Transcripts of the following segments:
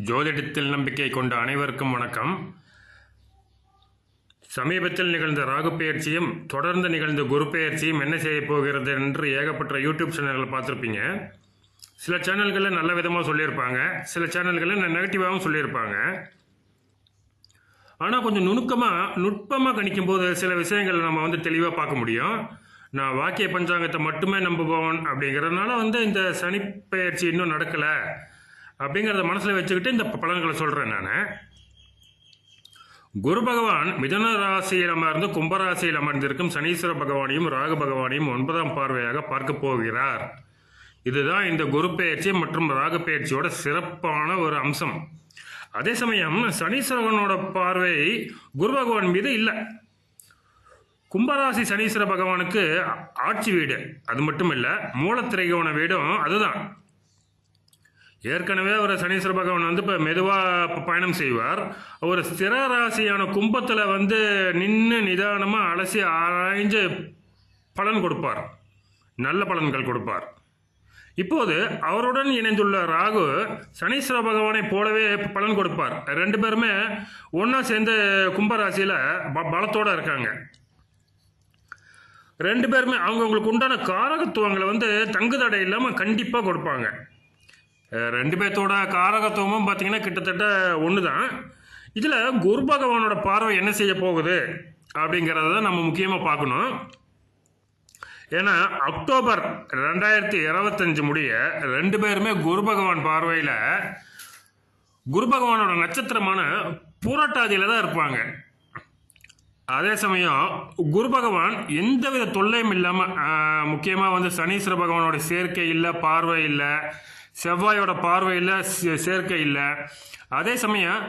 ஜோதிடத்தில் நம்பிக்கை கொண்ட அனைவருக்கும் வணக்கம். சமீபத்தில் நிகழ்ந்த ராகு பெயர்ச்சியும் தொடர்ந்து நிகழ்ந்த குரு பெயர்ச்சியும் என்ன செய்ய போகிறது என்று ஏகப்பட்ட யூடியூப் சேனல்கள் பார்த்துருப்பீங்க. சில சேனல்களில் நல்ல விதமாக சொல்லியிருப்பாங்க. சில சேனல்களில் நெகட்டிவாகவும் சொல்லியிருப்பாங்க. ஆனால் கொஞ்சம் நுணுக்கமாக நுட்பமாக கணிக்கும்போது சில விஷயங்கள் நம்ம வந்து தெளிவாக பார்க்க முடியும். நான் வாக்கிய பஞ்சாங்கத்தை மட்டுமே நம்புபவன் அப்படிங்கிறதுனால வந்து இந்த சனிப்பெயர்ச்சி இன்னும் நடக்கலை. அப்படிங்கிறத மனசில் வச்சுக்கிட்டு இந்த பலன்களை சொல்கிறேன் நான். குரு பகவான் மிதன ராசியில் அமர்ந்து கும்பராசியில் அமர்ந்திருக்கும் சனீஸ்வர பகவானையும் ராகு பகவானையும் ஒன்பதாம் பார்வையாக பார்க்க போகிறார். இதுதான் இந்த குரு பயிற்சி மற்றும் ராகு பெயர்ச்சியோட சிறப்பான ஒரு அம்சம். அதே சமயம் சனீஸ்வரனோட பார்வை குரு பகவான் மீது இல்லை. கும்பராசி சனீஸ்வர பகவானுக்கு ஆட்சி வீடு அது மட்டும் இல்லை மூலத்திரைகோண வீடும் அதுதான். ஏற்கனவே ஒரு சனீஸ்வர பகவான் வந்து இப்போ மெதுவாக பயணம் செய்வார். ஒரு ஸ்திர ராசியான கும்பத்தில் வந்து நின்று நிதானமாக அலசி ஆராய்ஞ்சு பலன் கொடுப்பார். நல்ல பலன்கள் கொடுப்பார். இப்போது அவருடன் இணைந்துள்ள ராகு சனீஸ்வர பகவானை போலவே பலன் கொடுப்பார். ரெண்டு பேருமே ஒன்றா சேர்ந்து கும்பராசியில் ப பலத்தோடு இருக்காங்க. ரெண்டு பேருமே அவங்கவுங்களுக்கு உண்டான காரகத்துவங்களை வந்து தங்குதடை இல்லாமல் கண்டிப்பாக கொடுப்பாங்க. ரெண்டு பேர்த்தோட காரகத்துவமும் பார்த்தீங்கன்னா கிட்டத்தட்ட ஒன்று தான் இதில் குரு பகவானோட பார்வை என்ன செய்ய போகுது அப்படிங்கிறத நம்ம முக்கியமாக பார்க்கணும். ஏன்னா அக்டோபர் ரெண்டாயிரத்தி இருபத்தஞ்சு முடிய ரெண்டு பேருமே குரு பகவான் பார்வையில் குரு பகவானோட நட்சத்திரமான பூரட்டாதியில் தான் இருப்பாங்க. அதே சமயம் குரு பகவான் எந்தவித தொல்லையும் இல்லாமல் முக்கியமாக வந்து சனீஸ்வர பகவானோட சேர்க்கை இல்லை பார்வை இல்லை செவ்வாயோட பார்வை இல்லை சேர்க்கை இல்லை. அதே சமயம்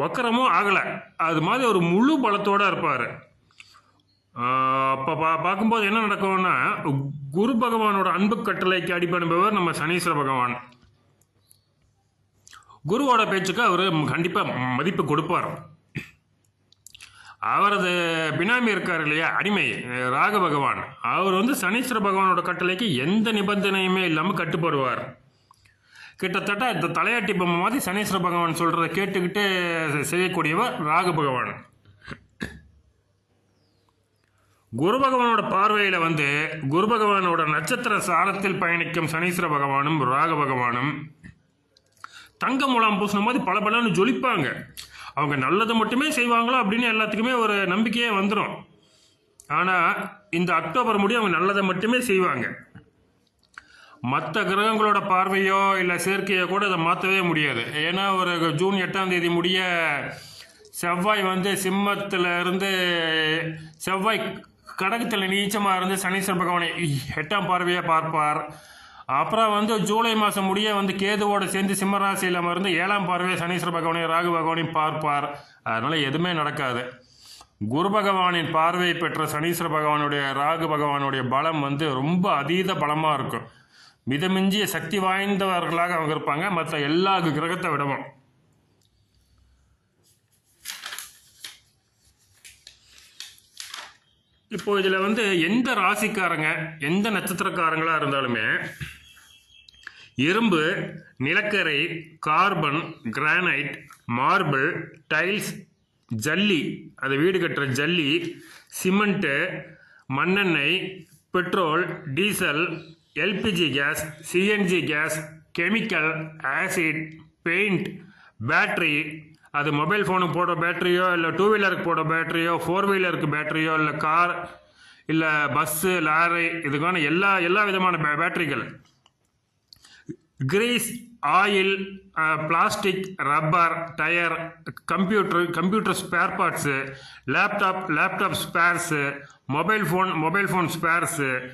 வக்கரமும் ஆகலை. அது மாதிரி ஒரு முழு பலத்தோடு இருப்பார். அப்போ பா பார்க்கும்போது என்ன நடக்கும்னா குரு பகவானோட அன்பு கட்டளைக்கு அடிப்பனுபவர் நம்ம சனீஸ்வர பகவான். குருவோட பேச்சுக்கு அவர் கண்டிப்பாக மதிப்பு கொடுப்பார். அவரது பினாமி இருக்கார் இல்லையா அடிமை ராக பகவான். அவர் வந்து சனீஸ்வர பகவானோட கட்டளைக்கு எந்த நிபந்தனையுமே இல்லாமல் கட்டுப்படுவார். கிட்டத்தட்ட இந்த தலையாட்டி பொம்மை மாதிரி சனீஸ்வர பகவான் சொல்கிறத கேட்டுக்கிட்டு செய்யக்கூடியவர் ராக பகவான். குரு பகவானோட பார்வையில் வந்து குரு பகவானோட நட்சத்திர சாரத்தில் பயணிக்கும் சனீஸ்வர பகவானும் ராக பகவானும் தங்க முலாம் பூசின மாதிரி பல பலன்னு ஜொலிப்பாங்க. அவங்க நல்லது மட்டுமே செய்வாங்களோ அப்படின்னு எல்லாத்துக்குமே ஒரு நம்பிக்கையே வந்துடும் ஆனால் இந்த அக்டோபர் முடி அவங்க நல்லதை மட்டுமே செய்வாங்க. மற்ற கிரகங்களோட பார்வையோ இல்லை சேர்க்கையோ கூட இதை மாற்றவே முடியாது. ஏன்னா ஒரு ஜூன் எட்டாம் தேதி முடிய செவ்வாய் வந்து சிம்மத்தில் இருந்து செவ்வாய் கடகத்தில் நீச்சமாக இருந்து சனீஸ்வர பகவானை எட்டாம் பார்வையாக பார்ப்பார். அப்புறம் வந்து ஜூலை மாதம் முடிய வந்து கேதுவோட சேர்ந்து சிம்மராசியில் அமர்ந்து ஏழாம் பார்வையை சனீஸ்வர பகவானையும் ராகு பகவானையும் பார்ப்பார். அதனால் எதுவுமே நடக்காது. குரு பகவானின் பார்வை பெற்ற சனீஸ்வர பகவானுடைய ராகு பகவானுடைய பலம் வந்து ரொம்ப அதீத பலமாக இருக்கும். மிதமிஞ்சிய சக்தி வாய்ந்தவர்களாக அவங்க இருப்பாங்க மற்ற எல்லா கிரகத்தை விடவும். இப்போ இதில் வந்து எந்த ராசிக்காரங்க எந்த நட்சத்திரக்காரங்களாக இருந்தாலுமே இரும்பு நிலக்கரை கார்பன் கிரானைட் மார்பிள் டைல்ஸ் ஜல்லி அது வீடு கட்டுற ஜல்லி சிமெண்ட்டு மண்ணெண்ணெய் petrol diesel LPG gas CNG gas chemical acid paint battery அது மொபைல் ஃபோனுக்கு போடுற பேட்டரியோ இல்லை டூ வீலருக்கு போடுற பேட்டரியோ ஃபோர் வீலருக்கு பேட்டரியோ இல்லை கார் இல்லை பஸ்ஸு லாரி இதுக்கான எல்லா எல்லா விதமான பே பேட்டரிகள். Grease oil plastic rubber tyre computer computer spare parts laptop laptop spares mobile phone mobile phone spares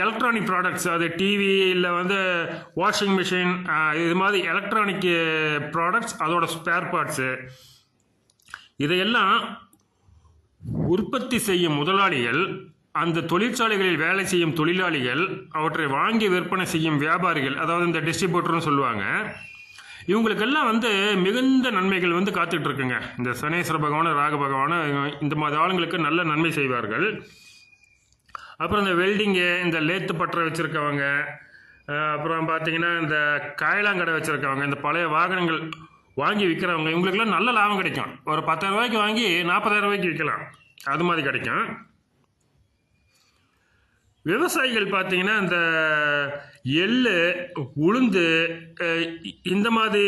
electronic products அது டிவி இல்லை வந்து வாஷிங் மிஷின் இது மாதிரி எலக்ட்ரானிக் ப்ராடக்ட்ஸ் அதோட ஸ்பேர் பார்ட்ஸு இதையெல்லாம் உற்பத்தி செய்யும் முதலாளிகள் அந்த தொழிற்சாலைகளில் வேலை செய்யும் தொழிலாளிகள் அவற்றை வாங்கி விற்பனை செய்யும் வியாபாரிகள் அதாவது இந்த டிஸ்ட்ரிபியூட்டர்னு சொல்லுவாங்க இவங்களுக்கெல்லாம் வந்து மிகுந்த நன்மைகள் வந்து காத்துட்டு இருக்குங்க. இந்த சனேஸ்வர பகவான் ராக பகவான் இந்த மாதிரி ஆளுங்களுக்கு நல்ல நன்மை செய்வார்கள். அப்புறம் இந்த வெல்டிங்கு இந்த லேத்து பட்டறை வச்சுருக்கவங்க அப்புறம் பார்த்தீங்கன்னா இந்த காயலாங்கடை வச்சுருக்கவங்க இந்த பழைய வாகனங்கள் வாங்கி விற்கிறவங்க இவங்களுக்குலாம் நல்ல லாபம் கிடைக்கும். ஒரு பத்தாயிரம் ரூபாய்க்கு வாங்கி நாற்பதாயிரம் ரூபாய்க்கு விற்கலாம் அது மாதிரி கிடைக்கும். விவசாயிகள் பார்த்தீங்கன்னா இந்த எள்ளு உளுந்து இந்த மாதிரி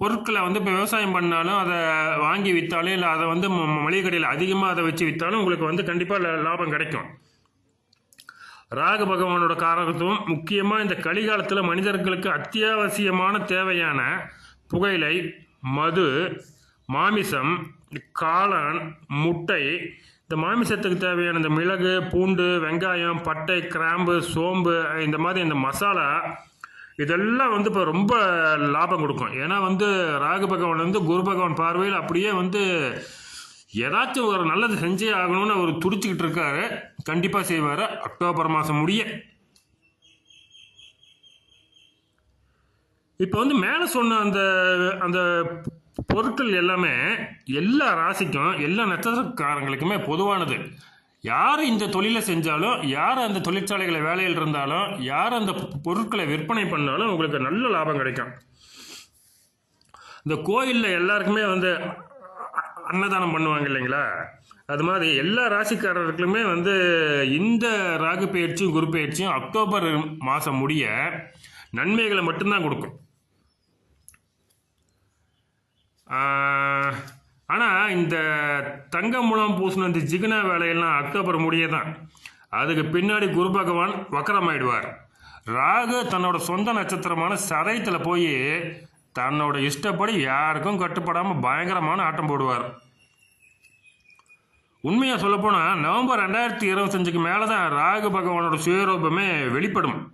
பொருட்களை வந்து இப்போ விவசாயம் பண்ணாலும் அதை வாங்கி விற்றாலும் இல்லை அதை வந்து ம- மளிகை கடையில் அதிகமாக அதை வச்சு விற்றாலும் உங்களுக்கு வந்து கண்டிப்பாக லாபம் கிடைக்கும். ராகு பகவானோட காரகத்துவம் முக்கியமாக இந்த கலிகாலத்தில் மனிதர்களுக்கு அத்தியாவசியமான தேவையான புகையிலை மது மாமிசம் காளான் முட்டை. இந்த மாமிசத்துக்கு தேவையான இந்த மிளகு பூண்டு வெங்காயம் பட்டை கிராம்பு சோம்பு இந்த மாதிரி இந்த மசாலா இதெல்லாம் வந்து இப்போ ரொம்ப லாபம் கொடுக்கும். ஏன்னா வந்து ராகு பகவான் வந்து குரு பகவான் பார்வையில் அப்படியே வந்து ஏதாச்சும் ஒரு நல்லது செஞ்சே ஆகணும்னு அவர் துடிச்சுக்கிட்டு இருக்காரு. கண்டிப்பாக செய்வார். அக்டோபர் மாதம் முடிய. இப்போ வந்து மேலே சொன்ன அந்த அந்த பொருட்கள் எல்லாமே எல்லா ராசிக்கும் எல்லா நட்சத்திரக்காரங்களுக்குமே பொதுவானது. யார் இந்த தொழிலை செஞ்சாலும் யார் அந்த தொழிற்சாலைகளை வேலையில் இருந்தாலும் யார் அந்த பொருட்களை விற்பனை பண்ணாலும் உங்களுக்கு நல்ல லாபம் கிடைக்கும். இந்த கோயிலில் எல்லாருக்குமே வந்து அன்னதானம் பண்ணுவாங்க இல்லைங்களா? அது மாதிரி எல்லா ராசிக்காரர்களுக்குமே வந்து இந்த ராகு பயிற்சியும் குரு பயிற்சியும் அக்டோபர் மாதம் முடிய நன்மைகளை மட்டும்தான் கொடுக்கும். ஆனால் இந்த தங்க மூலம் பூசின இந்த ஜிகுனா வேலையெல்லாம் அக்டோபர் முடிய தான் அதுக்கு பின்னாடி குரு பகவான் வக்கரமாயிடுவார். ராகு தன்னோட சொந்த நட்சத்திரமான சதயத்தில் போய் தன்னோட இஷ்டப்படி யாருக்கும் கட்டுப்படாமல் பயங்கரமான ஆட்டம் போடுவார். உண்மையாக சொல்லப்போனால் நவம்பர் ரெண்டாயிரத்தி இருபத்தஞ்சுக்கு மேலே தான் ராகு பகவானோட சுயரூபமே வெளிப்படும்.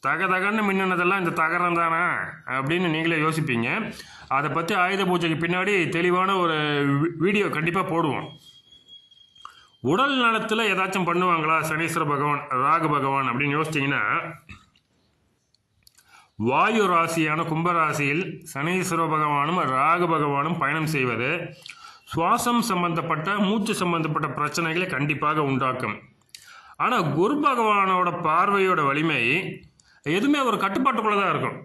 தக தகன்னு மின்னினதெல்லாம் இந்த தகரம் தானே அப்படின்னு நீங்களே யோசிப்பீங்க. அதை பற்றி ஆயுத பூஜைக்கு பின்னாடி தெளிவான ஒரு வி- வீடியோ கண்டிப்பாக போடுவோம். உடல் நலத்தில் ஏதாச்சும் பண்ணுவாங்களா சனீஸ்வர பகவான் ராகு பகவான் அப்படின்னு யோசிச்சிங்கன்னா வாயு ராசியான கும்பராசியில் சனீஸ்வர பகவானும் ராகு பகவானும் பயணம் செய்வது சுவாசம் சம்பந்தப்பட்ட மூச்சு சம்பந்தப்பட்ட பிரச்சனைகளை கண்டிப்பாக உண்டாக்கும். ஆனால் குரு பகவானோட பார்வையோட வலிமை எதுவுமே ஒரு கட்டுப்பாட்டுக்குள்ளே தான் இருக்கும்.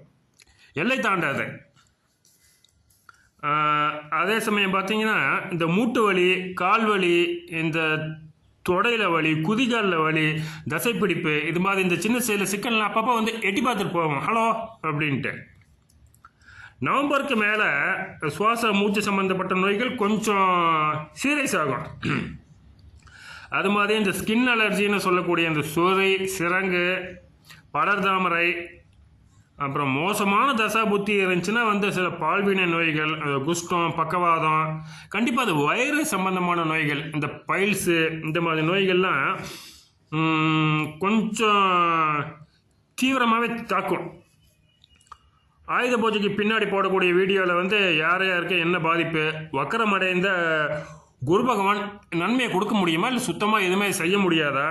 எல்லை தாண்டாது. அதே சமயம் பார்த்தீங்கன்னா இந்த மூட்டு வலி கால் வலி இந்த தொடையில வலி குதிகாலில் வலி தசைப்பிடிப்பு இது மாதிரி இந்த சின்ன சைடில் சிக்கல்லாம் அப்பப்போ வந்து எட்டி பார்த்துட்டு போவோம் ஹலோ அப்படின்ட்டு. நவம்பருக்கு மேலே சுவாச மூச்சு சம்பந்தப்பட்ட நோய்கள் கொஞ்சம் சீரியஸ் ஆகும். அது மாதிரி இந்த ஸ்கின் அலர்ஜின்னு சொல்லக்கூடிய இந்த சுரை சிரங்கு படர்தாமரை அப்புறம் மோசமான தசா புத்தி இருந்துச்சுன்னா வந்து சில பால்வினை நோய்கள் அந்த குஷ்டம் பக்கவாதம் கண்டிப்பாக அது வயிறு சம்பந்தமான நோய்கள் இந்த பைல்ஸு இந்த மாதிரி நோய்கள்லாம் கொஞ்சம் தீவிரமாகவே தாக்கும். ஆயுத பூஜைக்கு பின்னாடி போடக்கூடிய வீடியோவில் வந்து யார் யாருக்கு என்ன பாதிப்பு வக்கரமடைந்த குரு பகவான் நன்மையை கொடுக்க முடியுமா இல்லை சுத்தமாக எதுவுமே செய்ய முடியாதா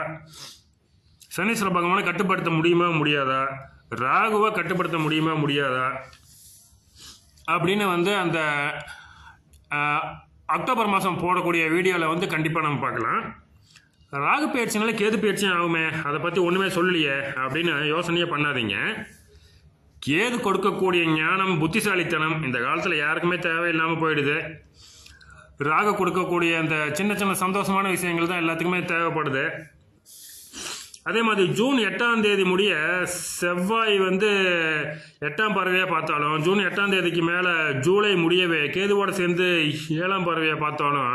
சனீஸ்வர பகவானை கட்டுப்படுத்த முடியுமா முடியாதா ராகுவை கட்டுப்படுத்த முடியுமா முடியாதா? அப்படின்னு வந்து அந்த அக்டோபர் மாதம் போடக்கூடிய வீடியோவில் வந்து கண்டிப்பாக நம்ம பார்க்கலாம். ராகு பயிற்சினால கேது பயிற்சியும் ஆகுமே அதை பற்றி ஒன்றுமே சொல்லலையே அப்படின்னு யோசனையே பண்ணாதீங்க. கேது கொடுக்கக்கூடிய ஞானம் புத்திசாலித்தனம் இந்த காலத்தில் யாருக்குமே தேவையில்லாமல் போயிடுது. ராகு கொடுக்கக்கூடிய அந்த சின்ன சின்ன சந்தோஷமான விஷயங்கள் தான் எல்லாத்துக்குமே தேவைப்படுது. அதே மாதிரி ஜூன் எட்டாம் தேதி முடிய செவ்வாய் வந்து எட்டாம் பறவையாக பார்த்தாலும் ஜூன் எட்டாம் தேதிக்கு மேலே ஜூலை முடியவே கேதுவோடு சேர்ந்து ஏழாம் பறவையாக பார்த்தாலும்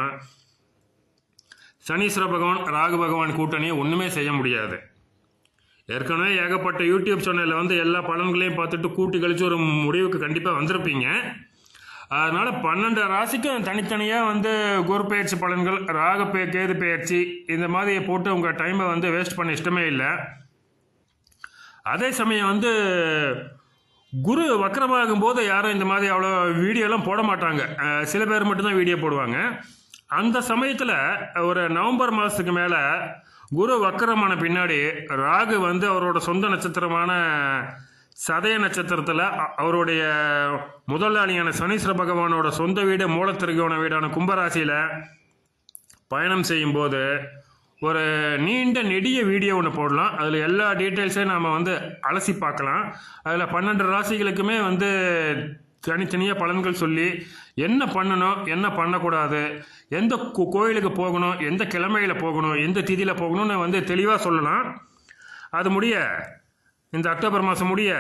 சனீஸ்வர பகவான் ராகு பகவான் கூட்டணியை ஒன்றுமே செய்ய முடியாது. ஏற்கனவே ஏகப்பட்ட யூடியூப் சேனலில் வந்து எல்லா பலன்களையும் பார்த்துட்டு கூட்டி கழித்து ஒரு முடிவுக்கு கண்டிப்பாக வந்திருப்பீங்க. அதனால் பன்னெண்டு ராசிக்கும் தனித்தனியாக வந்து குரு பயிற்சி பலன்கள் ராக பே கேது பயிற்சி இந்த மாதிரி போட்டு உங்கள் டைமை வந்து வேஸ்ட் பண்ண இஷ்டமே இல்லை. அதே சமயம் வந்து குரு வக்கரமாகும் போது யாரும் இந்த மாதிரி அவ்வளோ வீடியோலாம் போட மாட்டாங்க. சில பேர் மட்டும்தான் வீடியோ போடுவாங்க. அந்த சமயத்தில் ஒரு நவம்பர் மாதத்துக்கு மேலே குரு வக்கரமான பின்னாடி ராகு வந்து அவரோட சொந்த நட்சத்திரமான சதய நட்சத்திரத்தில் அவருடைய முதலாளியான சனீஸ்வர பகவானோட சொந்த வீடு மூலத்திற்கான வீடான கும்பராசியில் பயணம் செய்யும்போது ஒரு நீண்ட நெடிய வீடியோ ஒன்று போடலாம். அதில் எல்லா டீட்டெயில்ஸையும் நாம் வந்து அலசி பார்க்கலாம். அதில் பன்னெண்டு ராசிகளுக்குமே வந்து தனித்தனியாக பலன்கள் சொல்லி என்ன பண்ணணும் என்ன பண்ணக்கூடாது எந்த கோ- கோயிலுக்கு போகணும் எந்த கிழமையில் போகணும் எந்த திதியில் போகணும்னு வந்து தெளிவாக சொல்லலாம். அது முடிய இந்த அக்டோபர் மாதம் முடிய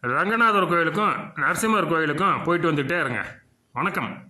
ரங்கநாதர் கோயிலுக்கும் நரசிம்மர் கோயிலுக்கும் போயிட்டு வந்துகிட்டே இருங்க. வணக்கம்.